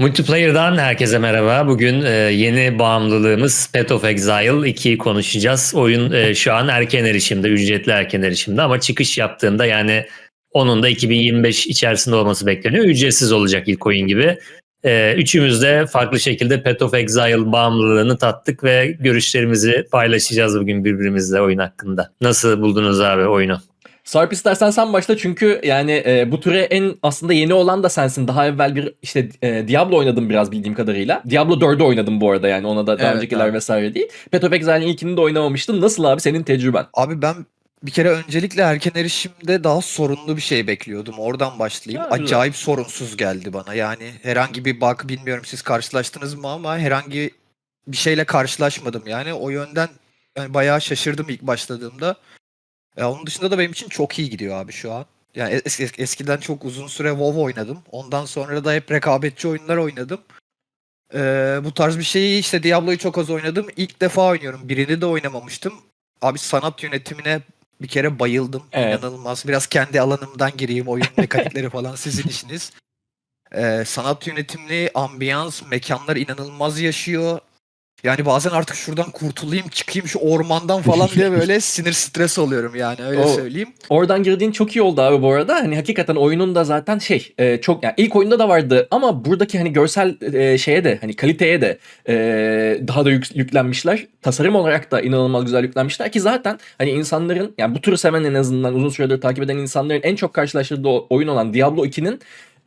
Multiplayer'dan herkese merhaba. Bugün e, yeni bağımlılığımız Path of Exile 2'yi konuşacağız. Oyun e, şu an erken erişimde, ücretli erken erişimde ama çıkış yaptığında yani onun da 2025 içerisinde olması bekleniyor. Ücretsiz olacak ilk oyun gibi. E, üçümüz de farklı şekilde Path of Exile bağımlılığını tattık ve görüşlerimizi paylaşacağız bugün birbirimizle oyun hakkında. Nasıl buldunuz abi oyunu? Sarp istersen sen başla çünkü yani e, bu türe en aslında yeni olan da sensin. Daha evvel bir işte e, Diablo oynadım biraz bildiğim kadarıyla. Diablo 4'ü oynadım bu arada yani ona da daha Evet, öncekiler abi. vesaire değil. Path of Exile'in ilkini de oynamamıştım. Nasıl abi senin tecrüben? Abi ben bir kere öncelikle erken erişimde daha sorunlu bir şey bekliyordum. Oradan başlayayım. Güzel. Acayip sorunsuz geldi bana. Yani herhangi bir bug bilmiyorum siz karşılaştınız mı ama herhangi bir şeyle karşılaşmadım. Yani o yönden yani bayağı şaşırdım ilk başladığımda. Ya onun dışında da benim için çok iyi gidiyor abi şu an. Yani es- es- eskiden çok uzun süre WoW oynadım. Ondan sonra da hep rekabetçi oyunlar oynadım. Ee, bu tarz bir şeyi işte Diablo'yu çok az oynadım. İlk defa oynuyorum. Birini de oynamamıştım. Abi sanat yönetimine bir kere bayıldım. Evet. İnanılmaz. Biraz kendi alanımdan gireyim. Oyun mekanikleri falan sizin işiniz. Ee, sanat yönetimli, ambiyans, mekanlar inanılmaz yaşıyor. Yani bazen artık şuradan kurtulayım, çıkayım şu ormandan falan diye böyle sinir stres oluyorum yani öyle O- söyleyeyim. Oradan girdiğin çok iyi oldu abi bu arada. Hani hakikaten oyunun da zaten şey e, çok yani ilk oyunda da vardı ama buradaki hani görsel e, şeye de hani kaliteye de e, daha da yük- yüklenmişler. Tasarım olarak da inanılmaz güzel yüklenmişler ki zaten hani insanların yani bu türü seven en azından uzun süredir takip eden insanların en çok karşılaştırdığı o- oyun olan Diablo 2'nin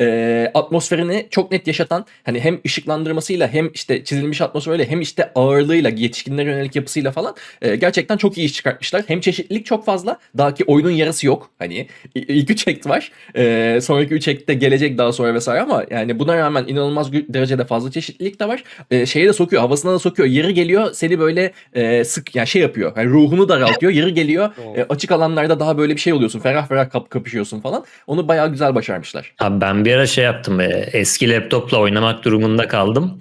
e, atmosferini çok net yaşatan hani hem ışıklandırmasıyla hem işte çizilmiş atmosferiyle hem işte ağırlığıyla yetişkinlere yönelik yapısıyla falan e, gerçekten çok iyi iş çıkartmışlar. Hem çeşitlilik çok fazla. Daha ki oyunun yarısı yok. Hani ilk üç act var. E, sonraki üç act de gelecek daha sonra vesaire ama yani buna rağmen inanılmaz derecede fazla çeşitlilik de var. E, şeye de sokuyor, havasına da sokuyor. Yeri geliyor seni böyle e, sık yani şey yapıyor. Yani ruhunu daraltıyor. Yeri geliyor e, açık alanlarda daha böyle bir şey oluyorsun. Ferah ferah kap kapışıyorsun falan. Onu bayağı güzel başarmışlar. Abi ben bir ara şey yaptım. e, Eski laptopla oynamak durumunda kaldım.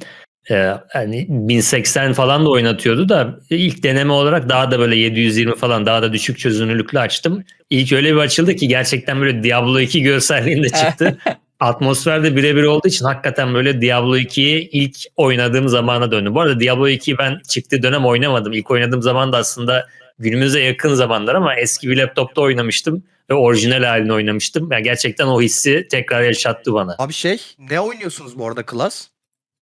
E, hani 1080 falan da oynatıyordu da ilk deneme olarak daha da böyle 720 falan daha da düşük çözünürlüklü açtım. İlk öyle bir açıldı ki gerçekten böyle Diablo 2 görselliğinde çıktı. Atmosfer de birebir olduğu için hakikaten böyle Diablo 2'yi ilk oynadığım zamana döndüm. Bu arada Diablo 2'yi ben çıktığı dönem oynamadım. İlk oynadığım zaman da aslında günümüze yakın zamanlar ama eski bir laptopta oynamıştım ve orijinal halini oynamıştım. Yani gerçekten o hissi tekrar yaşattı bana. Abi şey ne oynuyorsunuz bu arada klas?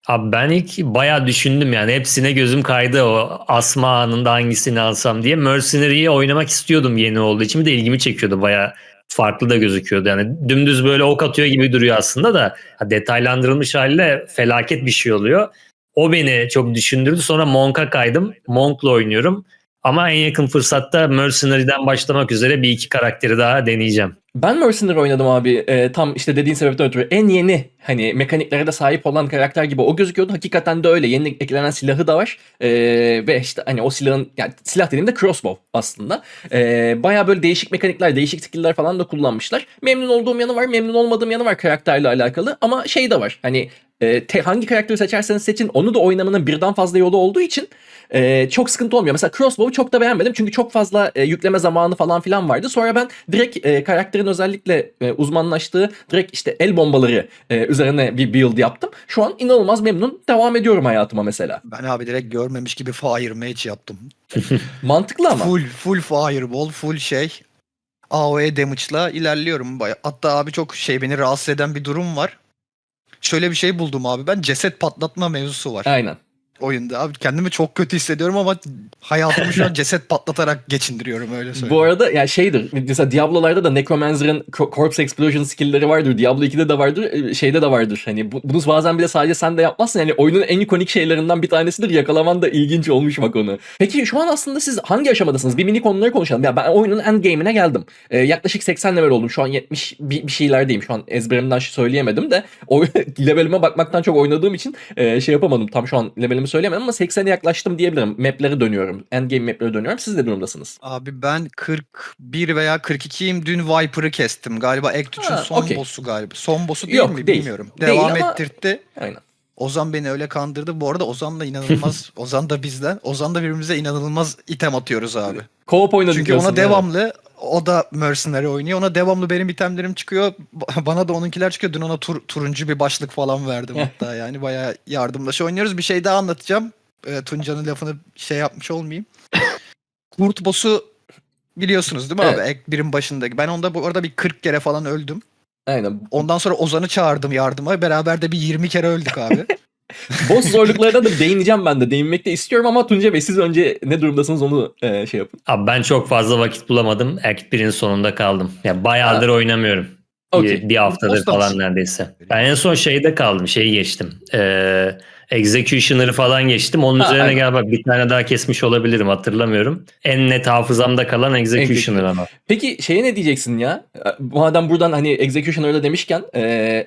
Abi ben ilk bayağı düşündüm yani hepsine gözüm kaydı o asma anında hangisini alsam diye. Mercenary'yi oynamak istiyordum yeni olduğu için bir de ilgimi çekiyordu bayağı farklı da gözüküyordu. Yani dümdüz böyle ok atıyor gibi duruyor aslında da detaylandırılmış haliyle felaket bir şey oluyor. O beni çok düşündürdü. Sonra Monk'a kaydım. Monk'la oynuyorum. Ama en yakın fırsatta Mercenary'den başlamak üzere bir iki karakteri daha deneyeceğim. Ben Mercenary oynadım abi. Ee, tam işte dediğin sebepten ötürü. En yeni hani mekaniklere de sahip olan karakter gibi o gözüküyordu. Hakikaten de öyle. Yeni eklenen silahı da var. Ee, ve işte hani o silahın yani silah dediğimde crossbow aslında. Ee, Baya böyle değişik mekanikler, değişik skill'ler falan da kullanmışlar. Memnun olduğum yanı var, memnun olmadığım yanı var karakterle alakalı. Ama şey de var. Hani e, te- hangi karakteri seçerseniz seçin onu da oynamanın birden fazla yolu olduğu için e, çok sıkıntı olmuyor. Mesela Crossbow'u çok da beğenmedim çünkü çok fazla e, yükleme zamanı falan filan vardı. Sonra ben direkt e, karakterin özellikle e, uzmanlaştığı direkt işte el bombaları e, üzerine bir build yaptım. Şu an inanılmaz memnun devam ediyorum hayatıma mesela. Ben abi direkt görmemiş gibi fire mage yaptım. Mantıklı ama. Full full fireball, full şey. AOE damage'la ilerliyorum. Hatta abi çok şey beni rahatsız eden bir durum var. Şöyle bir şey buldum abi ben ceset patlatma mevzusu var Aynen. Oyunda. Abi kendimi çok kötü hissediyorum ama hayatımı şu an ceset patlatarak geçindiriyorum öyle söyleyeyim. Bu arada yani şeydir. Mesela Diablo'larda da Necromancer'ın co- Corpse Explosion skill'leri vardır. Diablo 2'de de vardır. e, Şeyde de vardır. Hani bu, bunu bazen bile sadece sen de yapmazsın. Yani oyunun en ikonik şeylerinden bir tanesidir. Yakalaman da ilginç olmuş bak onu. Peki şu an aslında siz hangi aşamadasınız? Bir mini konuları konuşalım. Ya ben oyunun endgame'ine geldim. Ee, yaklaşık 80 level oldum. Şu an 70 bir, bir şeylerdeyim. Şu an ezberimden söyleyemedim de. O levelime bakmaktan çok oynadığım için e, şey yapamadım. Tam şu an levelimi söyleyemedim ama 80'e yaklaştım diyebilirim. Map'lere dönüyorum. Endgame map'lere dönüyorum. Siz de durumdasınız. Abi ben 41 veya 42'yim. Dün Viper'ı kestim. Galiba Act 3'ün Ha, son okey. boss'u galiba. Son boss'u değil Yok, mi değil. bilmiyorum. Değil Devam ama- ettirtti. Aynen. Ozan beni öyle kandırdı. Bu arada Ozan da inanılmaz. Ozan da bizden. Ozan da birbirimize inanılmaz item atıyoruz abi. Co-op oynadık Çünkü ona değil mi? O da Mercenary oynuyor. Ona devamlı benim itemlerim çıkıyor. Ba- Bana da onunkiler çıkıyor. Dün ona tur- turuncu bir başlık falan verdim hatta. Yani bayağı yardımlaşı oynuyoruz. Bir şey daha anlatacağım. Ee, Tunca'nın lafını şey yapmış olmayayım. Kurt boss'u biliyorsunuz değil mi abi? Evet. Ek birin başındaki. Ben onda bu arada bir 40 kere falan öldüm. Aynen. Ondan sonra Ozan'ı çağırdım yardıma. Beraber de bir 20 kere öldük abi. Boss zorluklarına da değineceğim ben de. Değinmek de istiyorum ama Tunca Bey siz önce ne durumdasınız onu e, şey yapın. Abi ben çok fazla vakit bulamadım. Act 1'in sonunda kaldım. Ya bayağıdır oynamıyorum. Okey. Bir, bir haftadır Boss'ta falan neredeyse. Ben en son şeyde kaldım. Şeyi geçtim. Ee, Executioner'ı falan geçtim. Onun Ha, üzerine aynen. galiba bir tane daha kesmiş olabilirim hatırlamıyorum. En net hafızamda kalan Executioner ama. Peki şeye ne diyeceksin ya? Madem buradan hani Executioner'da demişken e,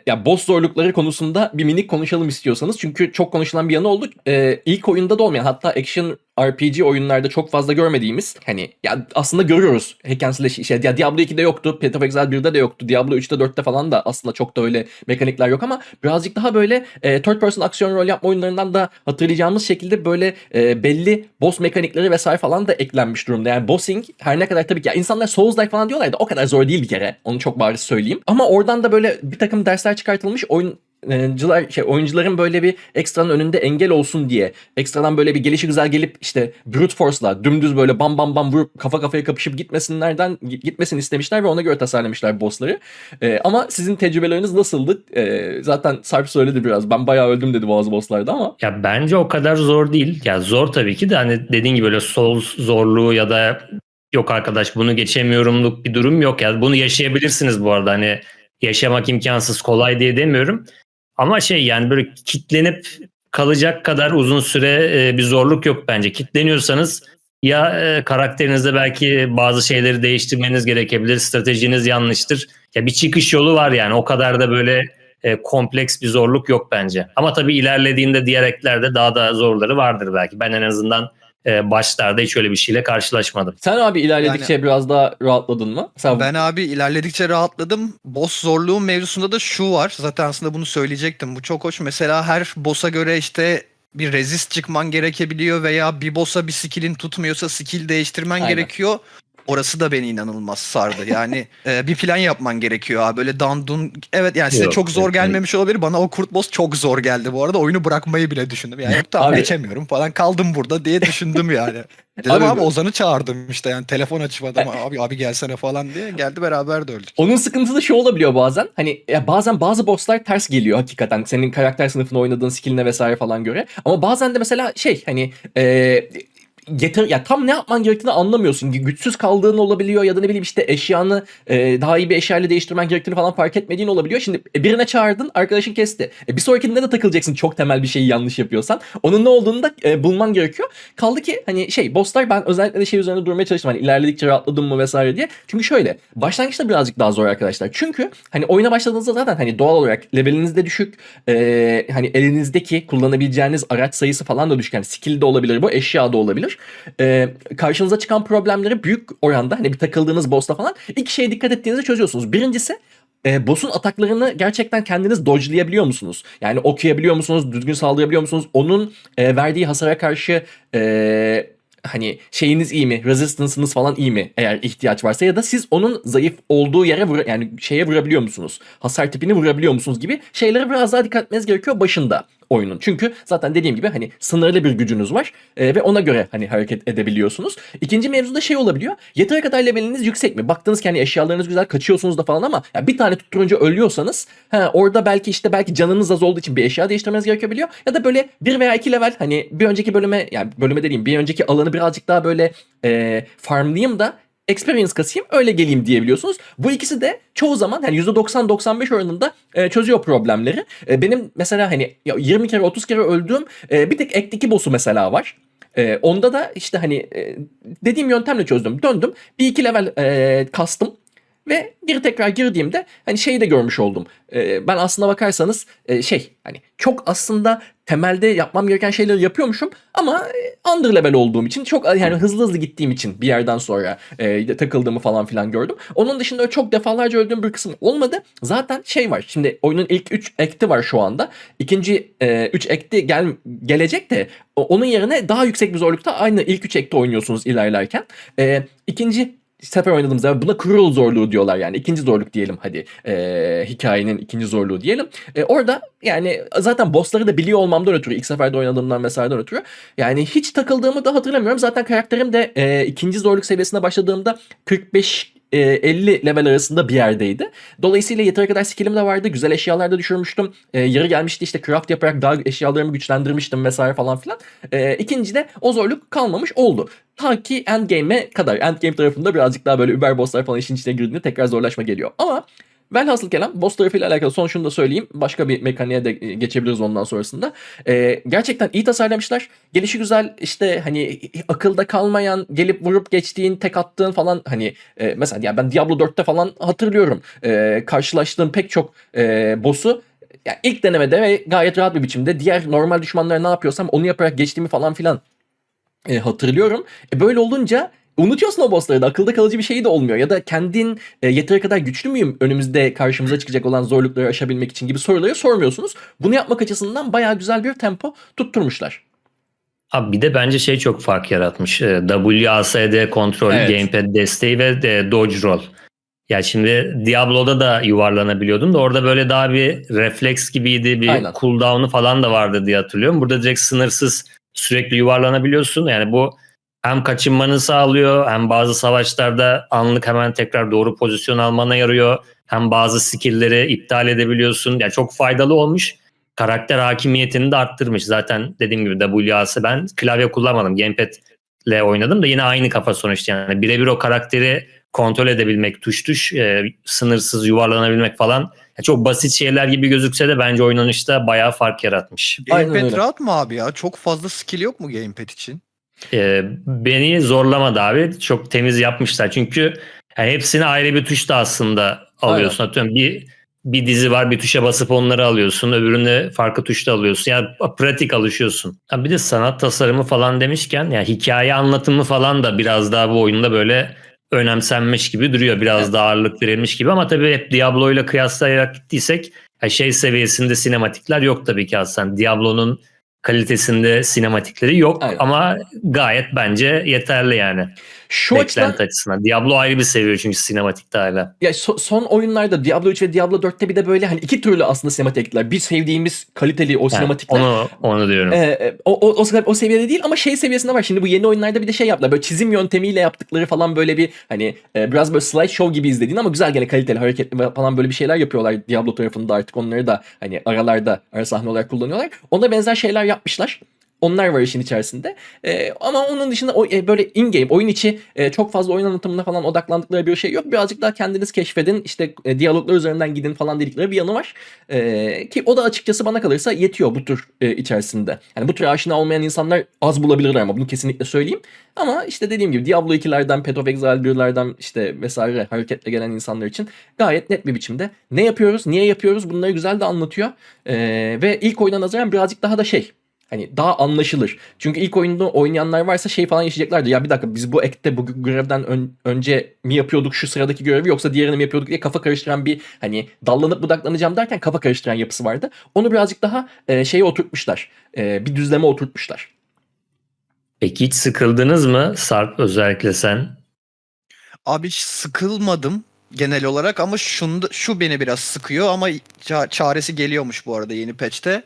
ya boss zorlukları konusunda bir minik konuşalım istiyorsanız. Çünkü çok konuşulan bir yanı oldu. E, ilk oyunda da olmayan hatta action RPG oyunlarda çok fazla görmediğimiz hani ya aslında görüyoruz hack and slash şey, ya Diablo 2'de yoktu, Path of Exile 1'de de yoktu, Diablo 3'te 4'te falan da aslında çok da öyle mekanikler yok ama birazcık daha böyle e, third person aksiyon rol yapma oyunlarından da hatırlayacağımız şekilde böyle e, belli boss mekanikleri vesaire falan da eklenmiş durumda. Yani bossing her ne kadar tabii ki ya insanlar Souls-like falan diyorlar da o kadar zor değil bir kere. Onu çok bariz söyleyeyim. Ama oradan da böyle bir takım dersler çıkartılmış oyun oyuncular şey oyuncuların böyle bir ekstranın önünde engel olsun diye ekstradan böyle bir gelişi güzel gelip işte brute force'la dümdüz böyle bam bam bam vurup kafa kafaya kapışıp gitmesinlerden gitmesin istemişler ve ona göre tasarlamışlar bossları. Ee, ama sizin tecrübeleriniz nasıldı? Ee, zaten Sarp söyledi biraz. Ben bayağı öldüm dedi bazı bosslarda ama. Ya bence o kadar zor değil. Ya zor tabii ki de hani dediğin gibi böyle Souls zorluğu ya da yok arkadaş bunu geçemiyorumluk bir durum yok. Ya bunu yaşayabilirsiniz bu arada. Hani yaşamak imkansız kolay diye demiyorum. Ama şey yani böyle kitlenip kalacak kadar uzun süre e, bir zorluk yok bence. Kitleniyorsanız ya e, karakterinizde belki bazı şeyleri değiştirmeniz gerekebilir. Stratejiniz yanlıştır. Ya bir çıkış yolu var yani. O kadar da böyle e, kompleks bir zorluk yok bence. Ama tabii ilerlediğinde diğer eklerde daha da zorları vardır belki. Ben en azından e, başlarda hiç öyle bir şeyle karşılaşmadım. Sen abi ilerledikçe biraz daha rahatladın mı? Sen Ben abi ilerledikçe rahatladım. Boss zorluğu mevzusunda da şu var. Zaten aslında bunu söyleyecektim. Bu çok hoş. Mesela her boss'a göre işte bir resist çıkman gerekebiliyor veya bir boss'a bir skill'in tutmuyorsa skill değiştirmen Aynen. gerekiyor. Orası da beni inanılmaz sardı. Yani e, bir plan yapman gerekiyor abi. Böyle dandun. Evet yani size Yok, çok zor yok, gelmemiş olabilir. Bana o kurt boss çok zor geldi bu arada. Oyunu bırakmayı bile düşündüm. Yani yok tamam Abi- geçemiyorum falan. Kaldım burada diye düşündüm yani. Dedim Abi- abi, Ozan'ı çağırdım işte yani telefon açıp adama abi abi gelsene falan diye geldi beraber de öldük. Onun sıkıntısı da şu olabiliyor bazen. Hani ya bazen bazı bosslar ters geliyor hakikaten. Senin karakter sınıfını oynadığın skilline vesaire falan göre. Ama bazen de mesela şey hani e, getir ya tam ne yapman gerektiğini anlamıyorsun. Güçsüz kaldığın olabiliyor ya da ne bileyim işte eşyanı e, daha iyi bir eşyayla değiştirmen gerektiğini falan fark etmediğin olabiliyor. Şimdi e, birine çağırdın arkadaşın kesti. E, bir sonrakinde de takılacaksın çok temel bir şeyi yanlış yapıyorsan. Onun ne olduğunu da e, bulman gerekiyor. Kaldı ki hani şey bosslar ben özellikle de şey üzerine durmaya çalıştım. Hani ilerledikçe rahatladım mı vesaire diye. Çünkü şöyle başlangıçta birazcık daha zor arkadaşlar. Çünkü hani oyuna başladığınızda zaten hani doğal olarak leveliniz de düşük. E, hani elinizdeki kullanabileceğiniz araç sayısı falan da düşük. Yani skill de olabilir bu eşya da olabilir. E, karşınıza çıkan problemleri büyük oranda hani bir takıldığınız boss'ta falan iki şeye dikkat ettiğinizde çözüyorsunuz. Birincisi e, boss'un ataklarını gerçekten kendiniz dodge'layabiliyor musunuz? Yani okuyabiliyor musunuz? Düzgün saldırabiliyor musunuz? Onun e, verdiği hasara karşı e, hani şeyiniz iyi mi? Resistance'ınız falan iyi mi? Eğer ihtiyaç varsa ya da siz onun zayıf olduğu yere vura, yani şeye vurabiliyor musunuz? Hasar tipini vurabiliyor musunuz gibi şeylere biraz daha dikkat etmeniz gerekiyor başında oyunun. Çünkü zaten dediğim gibi hani sınırlı bir gücünüz var e, ve ona göre hani hareket edebiliyorsunuz. İkinci mevzuda şey olabiliyor. Yeteri kadar leveliniz yüksek mi? Baktınız ki hani eşyalarınız güzel kaçıyorsunuz da falan ama ya bir tane tutturunca ölüyorsanız ha, orada belki işte belki canınız az olduğu için bir eşya değiştirmeniz gerekebiliyor. Ya da böyle bir veya iki level hani bir önceki bölüme yani bölüme dediğim bir önceki alanı birazcık daha böyle e, farmlayayım da experience kasayım öyle geleyim diyebiliyorsunuz. Bu ikisi de çoğu zaman hani %90-95 oranında e, çözüyor problemleri. E, benim mesela hani ya 20 kere 30 kere öldüğüm e, bir tek ekteki boss'u mesela var. E, onda da işte hani e, dediğim yöntemle çözdüm. Döndüm bir iki level e, kastım. Ve geri tekrar girdiğimde hani şeyi de görmüş oldum. E, ben aslına bakarsanız e, şey hani çok aslında temelde yapmam gereken şeyleri yapıyormuşum ama e, under level olduğum için çok yani hızlı hızlı gittiğim için bir yerden sonra e, takıldığımı falan filan gördüm. Onun dışında çok defalarca öldüğüm bir kısım olmadı. Zaten şey var. Şimdi oyunun ilk 3 ekti var şu anda. İkinci 3 ekti gel gelecek de onun yerine daha yüksek bir zorlukta aynı ilk 3 ekte oynuyorsunuz ilerlerken. E, ikinci sefer oynadığımız zaman buna kurul zorluğu diyorlar yani. ikinci zorluk diyelim hadi. Ee, hikayenin ikinci zorluğu diyelim. Ee, orada yani zaten bossları da biliyor olmamdan ötürü ilk seferde oynadığımdan vesaireden ötürü yani hiç takıldığımı da hatırlamıyorum. Zaten karakterim de e, ikinci zorluk seviyesine başladığımda 45 e, 50 level arasında bir yerdeydi. Dolayısıyla yeteri kadar skillim de vardı. Güzel eşyalar da düşürmüştüm. E, yarı gelmişti işte craft yaparak daha eşyalarımı güçlendirmiştim vesaire falan filan. E, ikinci de o zorluk kalmamış oldu. Ta ki endgame'e kadar. Endgame tarafında birazcık daha böyle über bosslar falan işin içine girdiğinde tekrar zorlaşma geliyor. Ama Velhasıl kelam boss tarafıyla alakalı son şunu da söyleyeyim. Başka bir mekaniğe de geçebiliriz ondan sonrasında. Ee, gerçekten iyi tasarlamışlar. Gelişi güzel işte hani akılda kalmayan gelip vurup geçtiğin tek attığın falan hani e, mesela ya ben Diablo 4'te falan hatırlıyorum. E, karşılaştığım pek çok e, boss'u yani ilk denemede ve gayet rahat bir biçimde diğer normal düşmanlara ne yapıyorsam onu yaparak geçtiğimi falan filan e, hatırlıyorum. E, böyle olunca unutuyorsun o bossları da akılda kalıcı bir şey de olmuyor. Ya da kendin e, yeteri kadar güçlü müyüm önümüzde karşımıza çıkacak olan zorlukları aşabilmek için gibi soruları sormuyorsunuz. Bunu yapmak açısından bayağı güzel bir tempo tutturmuşlar. Abi bir de bence şey çok fark yaratmış. Ee, WASD kontrol, Evet. gamepad desteği ve e, dodge roll. Ya şimdi Diablo'da da yuvarlanabiliyordum da orada böyle daha bir refleks gibiydi. Bir Aynen. cooldown'u falan da vardı diye hatırlıyorum. Burada direkt sınırsız sürekli yuvarlanabiliyorsun. Yani bu hem kaçınmanı sağlıyor hem bazı savaşlarda anlık hemen tekrar doğru pozisyon almana yarıyor. Hem bazı skill'leri iptal edebiliyorsun. Yani çok faydalı olmuş. Karakter hakimiyetini de arttırmış. Zaten dediğim gibi WAS ben klavye kullanmadım. Gamepad ile oynadım da yine aynı kafa sonuçta yani. Birebir o karakteri kontrol edebilmek, tuş tuş, e, sınırsız yuvarlanabilmek falan. Ya çok basit şeyler gibi gözükse de bence oynanışta bayağı fark yaratmış. Gamepad rahat mı abi ya? Çok fazla skill yok mu gamepad için? E, beni zorlamadı abi. Çok temiz yapmışlar. Çünkü yani hepsini ayrı bir tuşta aslında alıyorsun. Atıyorum bir bir dizi var bir tuşa basıp onları alıyorsun. Öbürünü farklı tuşta alıyorsun. Yani pratik alışıyorsun. Ha bir de sanat tasarımı falan demişken yani hikaye anlatımı falan da biraz daha bu oyunda böyle önemsenmiş gibi duruyor. Biraz Evet. daha ağırlık verilmiş gibi ama tabii hep Diablo ile kıyaslayarak gittiysek şey seviyesinde sinematikler yok tabii ki aslında. Diablo'nun kalitesinde sinematikleri yok Aynen. ama gayet bence yeterli yani. Şu açıdan açısından. Diablo ayrı bir seviyor çünkü sinematikte hala. ya so- son oyunlarda Diablo 3 ve Diablo 4'te bir de böyle hani iki türlü aslında sinematikler. Bir sevdiğimiz kaliteli o Yani sinematikler. onu onu diyorum. Ee, o, o, o, o seviyede değil ama şey seviyesinde var. Şimdi bu yeni oyunlarda bir de şey yaptılar. Böyle çizim yöntemiyle yaptıkları falan böyle bir hani e, biraz böyle slideshow gibi izlediğin ama güzel gene kaliteli hareketli falan böyle bir şeyler yapıyorlar Diablo tarafında artık onları da hani aralarda ara sahne olarak kullanıyorlar. Ona benzer şeyler yapmışlar. Onlar var işin içerisinde. Ee, ama onun dışında o, e, böyle in-game, oyun içi e, çok fazla oyun anlatımına falan odaklandıkları bir şey yok. Birazcık daha kendiniz keşfedin, işte e, diyaloglar üzerinden gidin falan dedikleri bir yanı var. Ee, ki o da açıkçası bana kalırsa yetiyor bu tür e, içerisinde. Yani bu tür aşina olmayan insanlar az bulabilirler ama bunu kesinlikle söyleyeyim. Ama işte dediğim gibi Diablo 2'lerden, Path of Exile 1'lerden işte vesaire hareketle gelen insanlar için gayet net bir biçimde ne yapıyoruz, niye yapıyoruz bunları güzel de anlatıyor. Ee, ve ilk oyuna nazaran birazcık daha da şey Hani daha anlaşılır. Çünkü ilk oyunda oynayanlar varsa şey falan yaşayacaklardı. Ya bir dakika biz bu ekte bu görevden ön- önce mi yapıyorduk şu sıradaki görevi yoksa diğerini mi yapıyorduk diye kafa karıştıran bir hani dallanıp budaklanacağım derken kafa karıştıran yapısı vardı. Onu birazcık daha e, şeye oturtmuşlar. E, bir düzleme oturtmuşlar. Peki hiç sıkıldınız mı Sarp özellikle sen? Abi hiç sıkılmadım genel olarak ama şunda, şu beni biraz sıkıyor ama ça- çaresi geliyormuş bu arada yeni patch'te.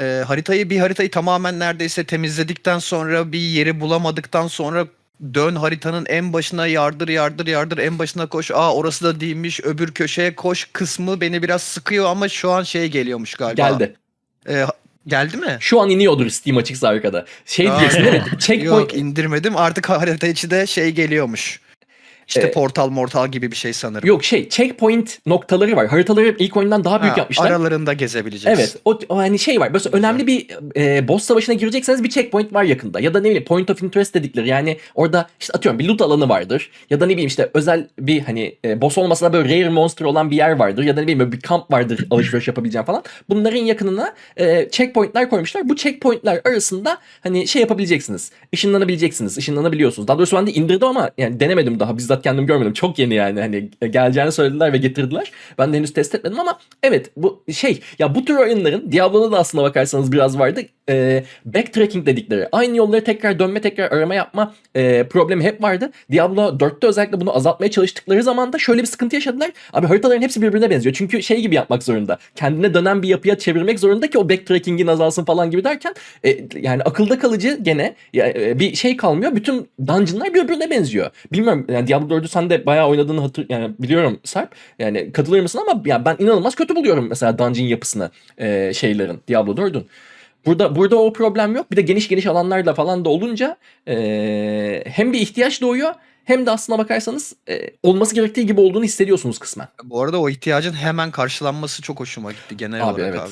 Ee, haritayı bir haritayı tamamen neredeyse temizledikten sonra bir yeri bulamadıktan sonra dön haritanın en başına yardır yardır yardır en başına koş. Aa orası da değilmiş öbür köşeye koş kısmı beni biraz sıkıyor ama şu an şey geliyormuş galiba. Geldi. Ha- geldi mi? Şu an iniyordur Steam açıksa arkada. Şey Aa. diyorsun değil mi? Checkpoint Yok indirmedim artık harita içi de şey geliyormuş. İşte Ee, portal mortal gibi bir şey sanırım. Yok şey checkpoint noktaları var. Haritaları ilk oyundan daha büyük Ha, yapmışlar. Aralarında gezebileceksin. Evet. O, o hani şey var. Böyle önemli bir e, boss savaşına girecekseniz bir checkpoint var yakında. Ya da ne bileyim point of interest dedikleri. Yani orada işte atıyorum bir loot alanı vardır. Ya da ne bileyim işte özel bir hani e, boss olmasa da böyle rare monster olan bir yer vardır. Ya da ne bileyim böyle bir kamp vardır alışveriş yapabileceğin falan. Bunların yakınına e, checkpointler koymuşlar. Bu checkpointler arasında hani şey yapabileceksiniz. Işınlanabileceksiniz. Işınlanabiliyorsunuz. Daha doğrusu ben de indirdim ama yani denemedim daha. Bizzat kendim görmedim. Çok yeni yani. Hani geleceğini söylediler ve getirdiler. Ben de henüz test etmedim ama evet bu şey ya bu tür oyunların Diablo'da da aslına bakarsanız biraz vardı. E, backtracking dedikleri aynı yolları tekrar dönme tekrar arama yapma e, problemi hep vardı. Diablo 4'te özellikle bunu azaltmaya çalıştıkları zaman da şöyle bir sıkıntı yaşadılar. Abi haritaların hepsi birbirine benziyor. Çünkü şey gibi yapmak zorunda. Kendine dönen bir yapıya çevirmek zorunda ki o backtracking'in azalsın falan gibi derken e, yani akılda kalıcı gene e, bir şey kalmıyor. Bütün dungeonlar birbirine benziyor. Bilmiyorum yani Diablo 4'ü sen de bayağı oynadığını hatır yani biliyorum Sarp. Yani katılır mısın ama yani ben inanılmaz kötü buluyorum mesela dungeon yapısını e, şeylerin Diablo 4'ün. Burada burada o problem yok. Bir de geniş geniş alanlarla falan da olunca e, hem bir ihtiyaç doğuyor hem de aslına bakarsanız e, olması gerektiği gibi olduğunu hissediyorsunuz kısmen. Bu arada o ihtiyacın hemen karşılanması çok hoşuma gitti genel Abi, olarak evet. abi.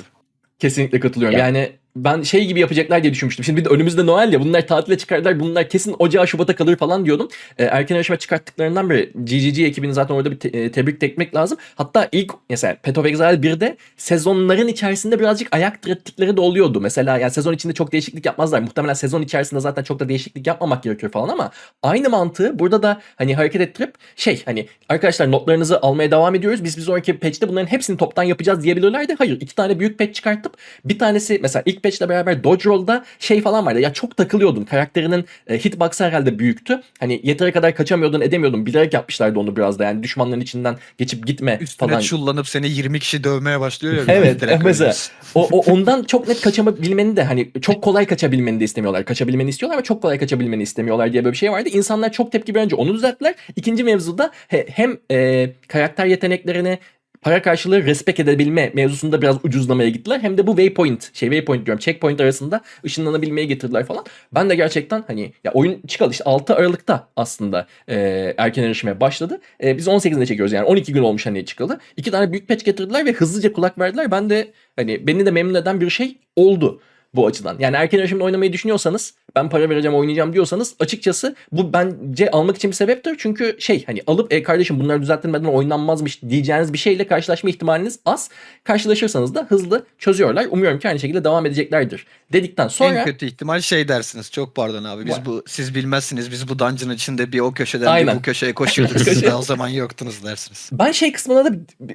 Kesinlikle katılıyorum. Ya. Yani ben şey gibi yapacaklar diye düşünmüştüm. Şimdi bir de önümüzde Noel ya bunlar tatile çıkardılar. Bunlar kesin Ocağı Şubat'a kalır falan diyordum. Ee, erken yarışma çıkarttıklarından beri GGG ekibini zaten orada bir te- e, tebrik tekmek lazım. Hatta ilk mesela Path of Exile 1'de sezonların içerisinde birazcık ayak direttikleri de oluyordu. Mesela yani sezon içinde çok değişiklik yapmazlar. Muhtemelen sezon içerisinde zaten çok da değişiklik yapmamak gerekiyor falan ama aynı mantığı burada da hani hareket ettirip şey hani arkadaşlar notlarınızı almaya devam ediyoruz. Biz bir sonraki patch'te bunların hepsini toptan yapacağız diyebilirlerdi. Hayır iki tane büyük patch çıkartıp bir tanesi mesela ilk patch'le beraber Dodge Roll'da şey falan vardı. Ya çok takılıyordun. Karakterinin e, hitbox'ı herhalde büyüktü. Hani yeteri kadar kaçamıyordun edemiyordun. Bilerek yapmışlardı onu biraz da. Yani düşmanların içinden geçip gitme Üstüne falan. çullanıp seni 20 kişi dövmeye başlıyor ya. Evet, direkt mesela. O, o ondan çok net kaçabilmeni de hani çok kolay kaçabilmeni de istemiyorlar. Kaçabilmeni istiyorlar ama çok kolay kaçabilmeni istemiyorlar diye böyle bir şey vardı. İnsanlar çok tepki verince onu düzelttiler. İkinci mevzuda he- hem e, karakter yeteneklerini para karşılığı respect edebilme mevzusunda biraz ucuzlamaya gittiler. Hem de bu waypoint, şey waypoint diyorum, checkpoint arasında ışınlanabilmeye getirdiler falan. Ben de gerçekten hani ya oyun çıkalı işte 6 Aralık'ta aslında e, erken erişime başladı. E, biz 18'inde çekiyoruz yani 12 gün olmuş hani çıkalı. İki tane büyük patch getirdiler ve hızlıca kulak verdiler. Ben de hani beni de memnun eden bir şey oldu bu açıdan. Yani erken erişimde oynamayı düşünüyorsanız ben para vereceğim oynayacağım diyorsanız açıkçası bu bence almak için bir sebeptir. Çünkü şey hani alıp e kardeşim bunlar düzeltilmeden oynanmazmış diyeceğiniz bir şeyle karşılaşma ihtimaliniz az. Karşılaşırsanız da hızlı çözüyorlar. Umuyorum ki aynı şekilde devam edeceklerdir. Dedikten sonra En kötü ihtimal şey dersiniz. Çok pardon abi. Biz Var. bu siz bilmezsiniz. Biz bu dungeon içinde bir o köşeden Aynen. bir bu köşeye koşuyorduk. Siz de o zaman yoktunuz dersiniz. Ben şey kısmına da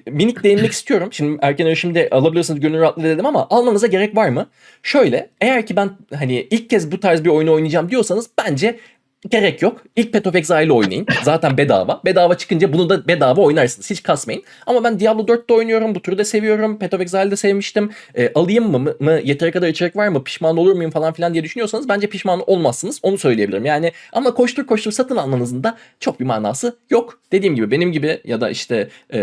minik değinmek istiyorum. Şimdi erken erişimde alabilirsiniz gönül rahatlığı dedim ama almanıza gerek var mı? Şöyle eğer ki ben hani ilk kez bu tarz bir oyunu oynayacağım diyorsanız bence gerek yok. İlk Path of Exile'ı oynayın. Zaten bedava. Bedava çıkınca bunu da bedava oynarsınız. Hiç kasmayın. Ama ben Diablo 4'te oynuyorum. Bu türü de seviyorum. Path of Exile'de sevmiştim. E, alayım mı, mı, mı? Yeteri kadar içerik var mı? Pişman olur muyum falan filan diye düşünüyorsanız bence pişman olmazsınız. Onu söyleyebilirim. Yani ama koştur koştur satın almanızın da çok bir manası yok. Dediğim gibi benim gibi ya da işte e,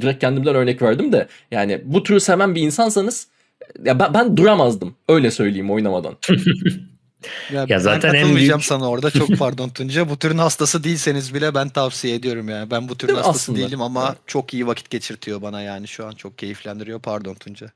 direkt kendimden örnek verdim de yani bu türü seven bir insansanız ya ben, ben duramazdım. Öyle söyleyeyim oynamadan. Ya, Ya zaten ben en katılmayacağım büyük- sana orada. Çok pardon Tunca. Bu türün hastası değilseniz bile ben tavsiye ediyorum yani. Ben bu türün Değil hastası aslında? değilim ama Evet. çok iyi vakit geçirtiyor bana yani şu an. Çok keyiflendiriyor. Pardon Tunca.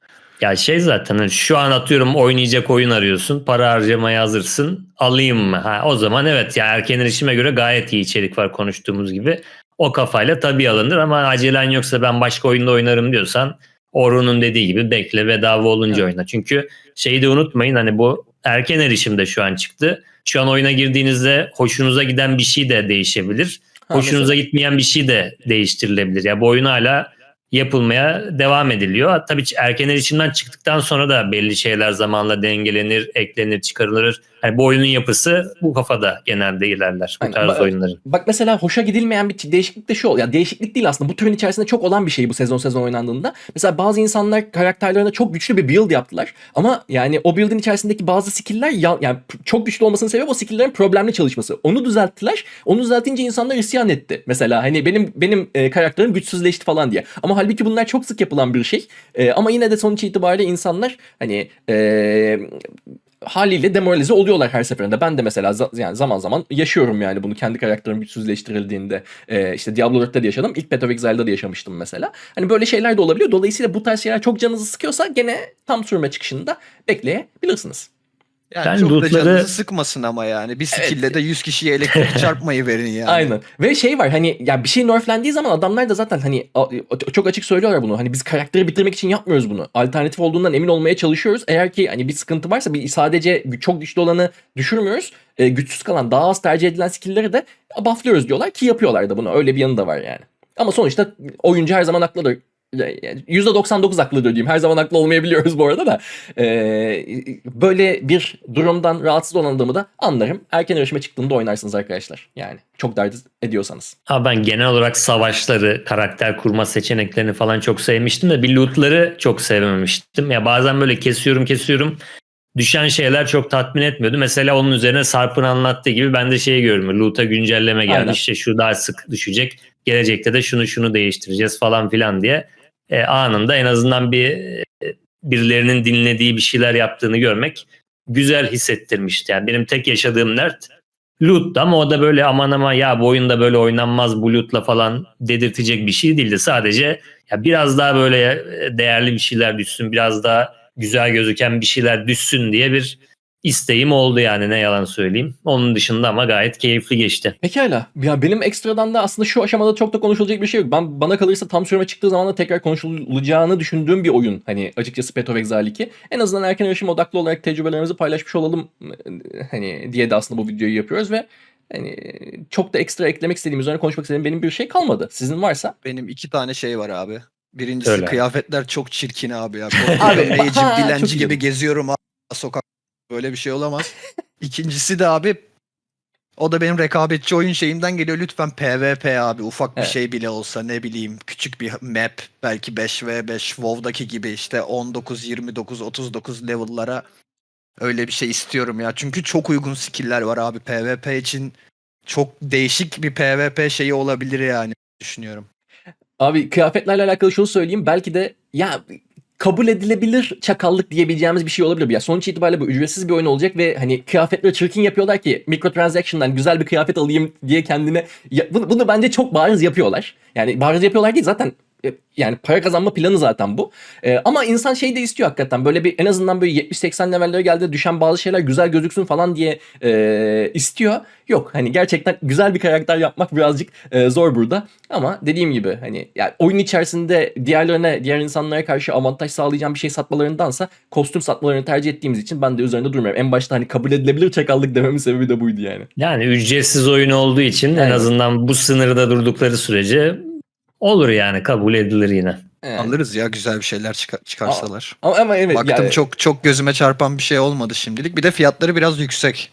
Ya şey zaten hani şu an atıyorum oynayacak oyun arıyorsun. Para harcamaya hazırsın. Alayım mı? Ha, o zaman evet ya erken erişime göre gayet iyi içerik var konuştuğumuz gibi. O kafayla tabii alınır ama acelen yoksa ben başka oyunda oynarım diyorsan Orhun'un dediği gibi bekle bedava olunca oyna. Çünkü şeyi de unutmayın hani bu erken erişimde şu an çıktı. Şu an oyuna girdiğinizde hoşunuza giden bir şey de değişebilir. Ha, Hoşunuza gitmeyen bir şey de değiştirilebilir. Ya bu oyun hala yapılmaya devam ediliyor. Tabii erken erişimden çıktıktan sonra da belli şeyler zamanla dengelenir, eklenir, çıkarılır. Yani bu oyunun yapısı bu kafada genelde ilerler bu Aynen. tarz Ba- oyunların. Bak mesela hoşa gidilmeyen bir değişiklik de şu ol. Ya değişiklik değil aslında. Bu türün içerisinde çok olan bir şey bu sezon sezon oynandığında. Mesela bazı insanlar karakterlerine çok güçlü bir build yaptılar. Ama yani o build'in içerisindeki bazı skill'ler ya- yani çok güçlü olmasının sebebi o skill'lerin problemli çalışması. Onu düzelttiler. Onu düzeltince insanlar isyan etti. Mesela hani benim benim e, karakterim güçsüzleşti falan diye. Ama halbuki bunlar çok sık yapılan bir şey. E, ama yine de sonuç itibariyle insanlar hani e, haliyle demoralize oluyorlar her seferinde. Ben de mesela za- yani zaman zaman yaşıyorum yani bunu kendi karakterim güçsüzleştirildiğinde. Ee, işte Diablo 4'te de yaşadım. İlk Path of Exile'da da yaşamıştım mesela. Hani böyle şeyler de olabiliyor. Dolayısıyla bu tarz şeyler çok canınızı sıkıyorsa gene tam sürme çıkışında bekleyebilirsiniz. Yani Ben çok da lootları- canınızı sıkmasın ama yani. Bir skill'le de 100 kişiye elektrik çarpmayı verin yani. Aynen. Ve şey var hani ya bir şey nerflendiği zaman adamlar da zaten hani çok açık söylüyorlar bunu. Hani biz karakteri bitirmek için yapmıyoruz bunu. Alternatif olduğundan emin olmaya çalışıyoruz. Eğer ki hani bir sıkıntı varsa bir sadece çok güçlü olanı düşürmüyoruz. E, güçsüz kalan daha az tercih edilen skill'leri de bufflıyoruz diyorlar ki yapıyorlar da bunu. Öyle bir yanı da var yani. Ama sonuçta oyuncu her zaman haklıdır. Yani %99 haklıdır diyeyim. Her zaman haklı olmayabiliyoruz bu arada da. Ee, böyle bir durumdan rahatsız olan adamı da anlarım. Erken yarışma çıktığında oynarsınız arkadaşlar. Yani çok dert ediyorsanız. Abi ben genel olarak savaşları, karakter kurma seçeneklerini falan çok sevmiştim de bir lootları çok sevmemiştim. Ya bazen böyle kesiyorum kesiyorum düşen şeyler çok tatmin etmiyordu. Mesela onun üzerine Sarp'ın anlattığı gibi ben de şeyi görüyorum. Loot'a güncelleme geldi. Aynen. İşte şu daha sık düşecek. Gelecekte de şunu şunu değiştireceğiz falan filan diye. E, anında en azından bir e, birilerinin dinlediği bir şeyler yaptığını görmek güzel hissettirmişti. Yani benim tek yaşadığım nerd loot'tu ama o da böyle aman ama ya bu oyunda böyle oynanmaz bu loot'la falan dedirtecek bir şey değildi. Sadece ya biraz daha böyle e, değerli bir şeyler düşsün, biraz daha güzel gözüken bir şeyler düşsün diye bir isteğim oldu yani ne yalan söyleyeyim. Onun dışında ama gayet keyifli geçti. Pekala. Ya benim ekstradan da aslında şu aşamada çok da konuşulacak bir şey yok. Ben bana kalırsa tam süreme çıktığı zaman da tekrar konuşulacağını düşündüğüm bir oyun. Hani açıkçası Path of Exile 2. En azından erken erişim odaklı olarak tecrübelerimizi paylaşmış olalım hani diye de aslında bu videoyu yapıyoruz ve hani çok da ekstra eklemek istediğim, üzerine konuşmak istediğim benim bir şey kalmadı. Sizin varsa Benim iki tane şey var abi. Birincisi Söyle. kıyafetler çok çirkin abi ya. Abi, ha, dilenci gibi geziyorum abi sokak. Böyle bir şey olamaz. İkincisi de abi o da benim rekabetçi oyun şeyimden geliyor. Lütfen PvP abi. Ufak bir Evet. şey bile olsa ne bileyim küçük bir map belki 5v5 WoW'daki gibi işte 19, 29, 39 level'lara öyle bir şey istiyorum ya. Çünkü çok uygun skill'ler var abi. PvP için çok değişik bir PvP şeyi olabilir yani düşünüyorum. Abi kıyafetlerle alakalı şunu söyleyeyim. Belki de ya kabul edilebilir çakallık diyebileceğimiz bir şey olabilir. Ya sonuç itibariyle bu ücretsiz bir oyun olacak ve hani kıyafetleri çirkin yapıyorlar ki microtransaction'dan güzel bir kıyafet alayım diye kendine ya, bunu, bunu bence çok bariz yapıyorlar. Yani bariz yapıyorlar değil zaten yani para kazanma planı zaten bu. E, ama insan şey de istiyor hakikaten böyle bir en azından böyle 70-80 levellere geldiğinde düşen bazı şeyler güzel gözüksün falan diye e, istiyor. Yok hani gerçekten güzel bir karakter yapmak birazcık e, zor burada. Ama dediğim gibi hani yani oyun içerisinde diğerlerine, diğer insanlara karşı avantaj sağlayacağım bir şey satmalarındansa kostüm satmalarını tercih ettiğimiz için ben de üzerinde durmuyorum. En başta hani kabul edilebilir çakallık dememin sebebi de buydu yani. Yani ücretsiz oyun olduğu için en Aynen. azından bu sınırda durdukları sürece olur yani kabul edilir yine. Yani. Alırız ya güzel bir şeyler çıkar- çıkarsalar. Ama, ama evet Baktım yani- çok çok gözüme çarpan bir şey olmadı şimdilik. Bir de fiyatları biraz yüksek.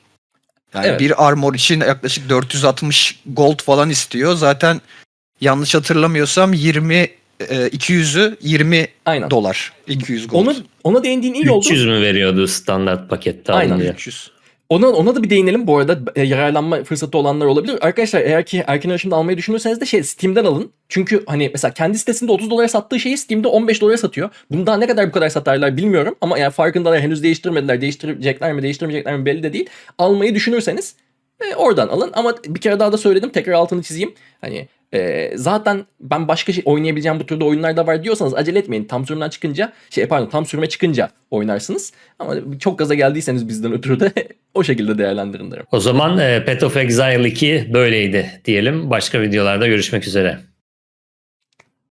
Yani Evet. bir armor için yaklaşık 460 gold falan istiyor. Zaten yanlış hatırlamıyorsam 20 e, 200'ü 20 aynen. dolar. 200 gold. Onu, ona değindiğin iyi oldu. 300 mü veriyordu standart pakette Aynen. alınca? 300. Ona, ona da bir değinelim. Bu arada e, yararlanma fırsatı olanlar olabilir. Arkadaşlar eğer ki erken erişimde almayı düşünürseniz de şey Steam'den alın. Çünkü hani mesela kendi sitesinde 30 dolara sattığı şeyi Steam'de 15 dolara satıyor. Bunu daha ne kadar bu kadar satarlar bilmiyorum. Ama yani farkındalar henüz değiştirmediler. Değiştirecekler mi değiştirmeyecekler mi belli de değil. Almayı düşünürseniz e, oradan alın. Ama bir kere daha da söyledim. Tekrar altını çizeyim. Hani e, zaten ben başka şey oynayabileceğim bu türde oyunlar da var diyorsanız acele etmeyin. Tam sürümden çıkınca şey pardon tam sürüme çıkınca oynarsınız. Ama çok gaza geldiyseniz bizden ötürü de o şekilde değerlendirin derim. O zaman e, Path of Exile 2 böyleydi diyelim. Başka videolarda görüşmek üzere.